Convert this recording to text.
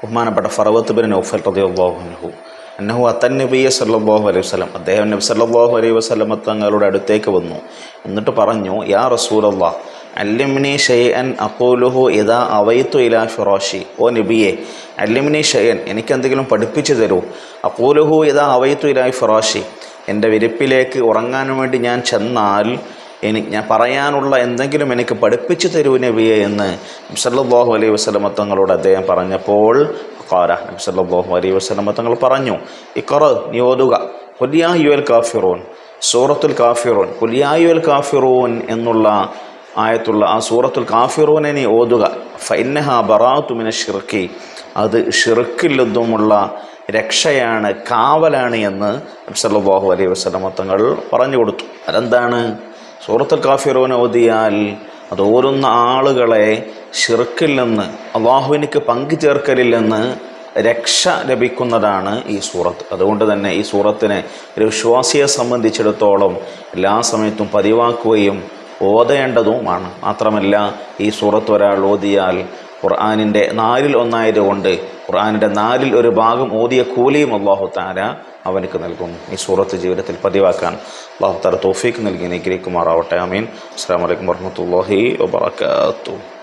ബഹുമാനപ്പെട്ട ഫറവത്ത് ബിൻ നൗഫൽ റദിയാഹു അന്നഹു അത്തൻ നബിയ സല്ലല്ലാഹു അലൈഹി വസല്ലം. അദ്ദേഹം നബി സല്ലല്ലാഹു അലൈഹി വസല്ലം തങ്ങളുടെ അടുത്തേക്ക് വന്നു. എന്നിട്ട് പറഞ്ഞു യാ റസൂലല്ലാ അല്ലിമിനി ഷെയ്അൻ അഖൂലുഹു ഇദാ അവൈത്തു ഇലാ ഫിറാഷി. ഓ നബിയെ അല്ലിമിനി ഷെയ്യൻ എനിക്കെന്തെങ്കിലും പഠിപ്പിച്ചു തരൂ. അഖൂലുഹു ഇദാ അവൈത്തു ഇലാ ഫിറാഷി. എന്റെ വിരിപ്പിലേക്ക് ഉറങ്ങാൻ വേണ്ടി ഞാൻ ചെന്നാൽ എനിക്ക് ഞാൻ പറയാനുള്ള എന്തെങ്കിലും എനിക്ക് പഠിപ്പിച്ചു തരൂ നബിയെ എന്ന് സല്ലാഹു അലൈഹി വസല്ലമ തങ്ങളോട് അദ്ദേഹം പറഞ്ഞപ്പോൾ സല്ലാഹു നബി സല്ലല്ലാഹു അലൈഹി വസല്ലമ തങ്ങൾ പറഞ്ഞു ഇക്കറ നീ ഓതുക. കുലിയായുൽ കാഫിറൂൻ. സൂറത്തുൽ കാഫിറൂൻ. കുലിയായുൽ കാഫിറൂൻ എന്നുള്ള ആയത്തുള്ള ആ സൂറത്തുൽ കാഫിറൂനെ നീ ഓതുക. ഫൈനഹ ബറാത്തുമിനെ ഷിർക്കി അത് ഷിർക്കില്ലെന്നുമുള്ള രക്ഷയാണ് കാവലാണ് എന്ന് നബി സല്ലല്ലാഹു അലൈഹി വസല്ലമ തങ്ങൾ പറഞ്ഞു കൊടുത്തു. അതെന്താണ്? സൂറത്തുൽ കാഫിറൂന ഓതിയാൽ അത് ഓരുന്ന ആളുകളെ ഷിർക്കിൽ നിന്ന് അള്ളാഹുവിനിക്ക് പങ്കു ചേർക്കലിൽ രക്ഷ ലഭിക്കുന്നതാണ് ഈ സൂറത്ത്. അതുകൊണ്ട് തന്നെ ഈ സൂറത്തിനെ ഒരു വിശ്വാസിയെ സംബന്ധിച്ചിടത്തോളം എല്ലാ സമയത്തും പതിവാക്കുകയും ഓതേണ്ടതുമാണ്. മാത്രമല്ല ഈ സൂറത്ത് ഒരാൾ ഓതിയാൽ ഖുർആാനിന്റെ നാലിൽ ഒന്നായതുകൊണ്ട് ഖുർആാനിന്റെ നാലിൽ ഒരു ഭാഗം ഓതിയ കൂലിയും അള്ളാഹു താര അവനക്ക് നൽകും. ഈ സൂറത്ത് ജീവിതത്തിൽ പതിവാക്കാൻ അള്ളാഹു താര തോഫീക്ക് നൽകി അനുഗ്രഹിക്കുമാറാവട്ടെ. അമീൻ അസ്സാം വലൈക്കും വർഹമത്തല്ലാഹി വാത്തു